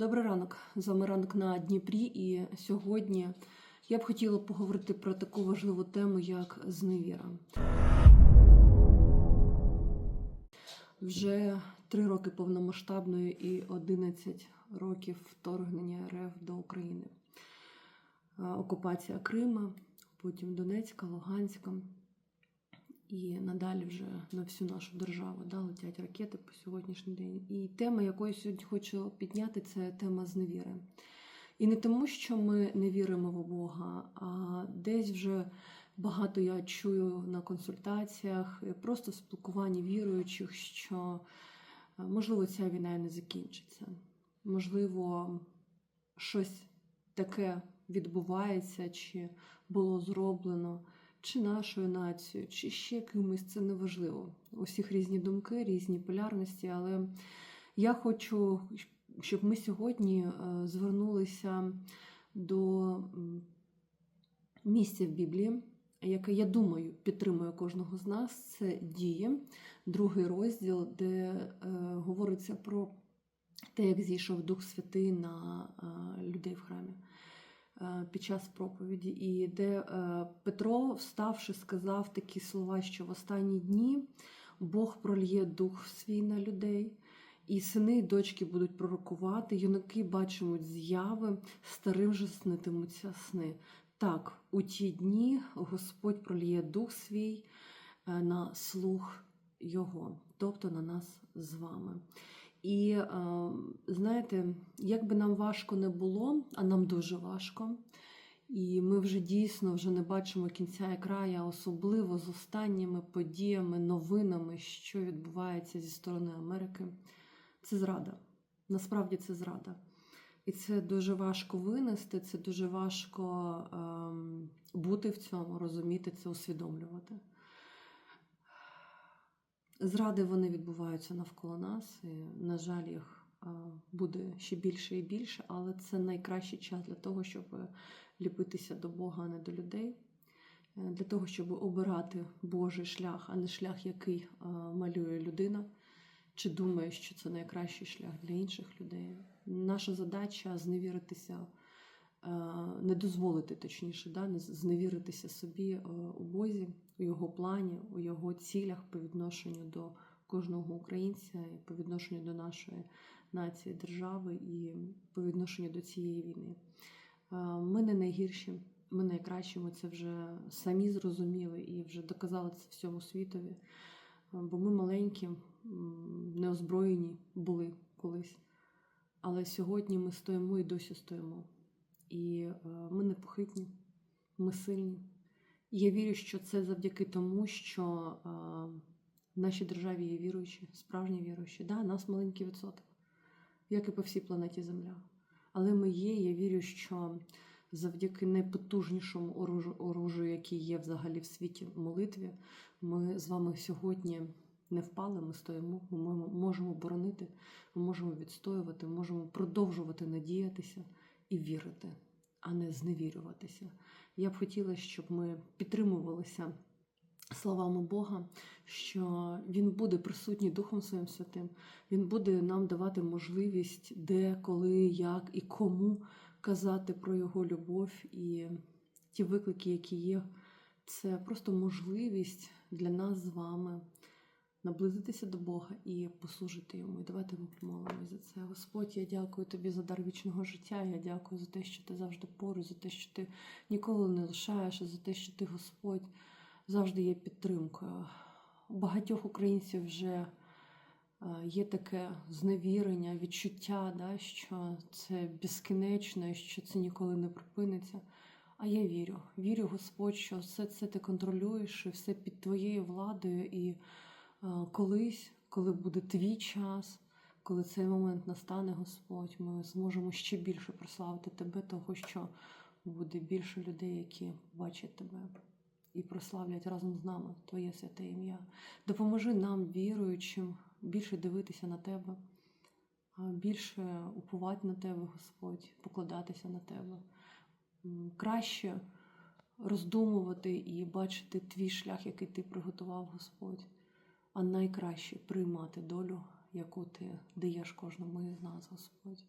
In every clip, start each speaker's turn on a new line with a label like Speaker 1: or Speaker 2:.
Speaker 1: Добрий ранок. З вами ранок на Дніпрі. І сьогодні я б хотіла поговорити про таку важливу тему, як зневіра. Вже три роки повномасштабної і 11 років вторгнення РФ до України. Е, Окупація Крима, потім Донецька, Луганська. І надалі вже на всю нашу державу да, летять ракети по сьогоднішній день. І тема, яку я сьогодні хочу підняти, це тема зневіри. І не тому, що ми не віримо в Бога, а десь вже багато я чую на консультаціях, просто в спілкуванні віруючих, що е, можливо ця війна не закінчиться. Можливо, щось таке відбувається, чи було зроблено чи нашою нацією, чи ще кимось, це неважливо. У всіх різні думки, різні полярності, але я хочу, щоб ми сьогодні е, звернулися до місця в Біблії, яке, я думаю, підтримує кожного з нас. Це діє, другий розділ, де е, говориться про те, як зійшов Дух Святий на е, людей в храмі під час проповіді, і де е, Петро, вставши, сказав такі слова, що в останні дні Бог прольє дух свій на людей. І сини і дочки будуть пророкувати, юнаки бачимуть зяви, старим же снитимуться сни. Так, у ті дні Господь проліє дух свій е, на слух Його, тобто на нас з вами. І е, знаєте, як би нам важко не було, а нам дуже важко. І ми вже дійсно вже не бачимо кінця і края, особливо з останніми подіями, новинами, що відбувається зі сторони Америки. Це зрада. Насправді це зрада. І це дуже важко винести, це дуже важко ем, бути в цьому, розуміти це, усвідомлювати. Зради вони відбуваються навколо нас, і, на жаль, їх буде ще більше і більше, але це найкращий час для того, щоб ліпитися до Бога, а не до людей, Е, для того, щоб обирати Божий шлях, а не шлях, який малює людина, чи думає, що це найкращий шлях для інших людей. Наша задача зневіритися, не дозволити, точніше, да, не зневіритися собі е, у Бозі, у його плані, у його цілях по відношенню до кожного українця, по відношенню до нашої нації, держави і по відношенню до цієї війни. Е, Ми не найгірші, ми найкращі, ми це вже самі зрозуміли і вже доказали це всьому світові. Е, Бо ми маленькі, неозброєні були колись. Але сьогодні ми стоїмо і досі стоїмо. І е, ми непохитні, ми сильні. І я вірю, що це завдяки тому, що е, в нашій державі є віруючі, справжні віруючі. Да, нас маленький відсоток, як і по всій планеті Земля. Але ми є, я вірю, що завдяки найпотужнішому оружу, яке є взагалі в світі молитві, ми з вами сьогодні не впали, ми стоїмо, ми можемо- боронити, ми можемо відстоювати, можемо продовжувати надіятися і вірити, а не зневірюватися. Я б хотіла, щоб ми підтримувалися словами Бога, що Він буде присутній Духом Своїм Святим, Він буде нам давати можливість, де, коли, як і кому казати про Його любов і ті виклики, які є. Це просто можливість для нас з вами наблизитися до Бога і послужити йому. І давайте ми помолимось за це. Господь, я дякую тобі за дар вічного життя. Я дякую за те, що ти завжди поруч, за те, що ти ніколи не лишаєш, за те, що ти, Господь, завжди є підтримкою. У багатьох українців вже е, є таке зневірення, відчуття, да, що це безкінечно, що це ніколи не припиниться. А я вірю, вірю, Господь, що все це ти контролюєш, і все під твоєю владою. І колись, коли буде твій час, коли цей момент настане, Господь, ми зможемо ще більше прославити тебе, того що буде більше людей, які бачать тебе і прославлять разом з нами Твоє святе ім'я. Допоможи нам, віруючим, більше дивитися на тебе, більше уповати на тебе, Господь, покладатися на тебе. Краще роздумувати і бачити твій шлях, який ти приготував, Господь, а найкраще приймати долю, яку ти даєш кожному із нас, Господь.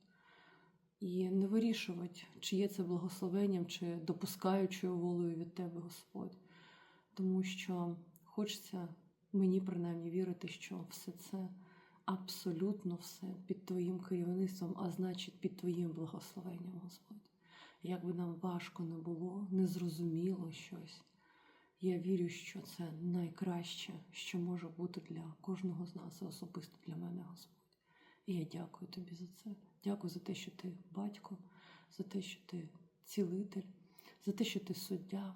Speaker 1: і не вирішувати, чи є це благословенням, чи допускаючою волею від тебе, Господь. Тому що хочеться мені принаймні вірити, що все це абсолютно все під Твоїм керівництвом, а значить під Твоїм благословенням, Господь. Як би нам важко не було, незрозуміло щось. Я вірю, що це найкраще, що може бути для кожного з нас, особисто для мене, Господь. І я дякую тобі за це. Дякую за те, що ти батько, за те, що ти цілитель, за те, що ти суддя,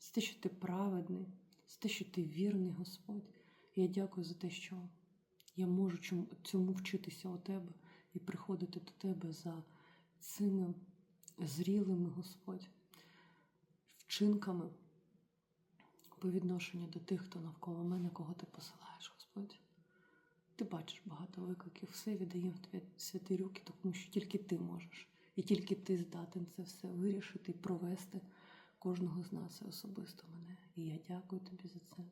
Speaker 1: за те, що ти праведний, за те, що ти вірний, Господь. І я дякую за те, що я можу цьому вчитися у тебе і приходити до тебе за цими зрілими, Господь, вчинками по відношенню до тих, хто навколо мене, кого ти посилаєш, Господь. Ти бачиш багато викликів, все віддаємо в твої святі руки, тому що тільки ти можеш, і тільки ти здатен це все вирішити і провести кожного з нас особисто мене. І я дякую тобі за це.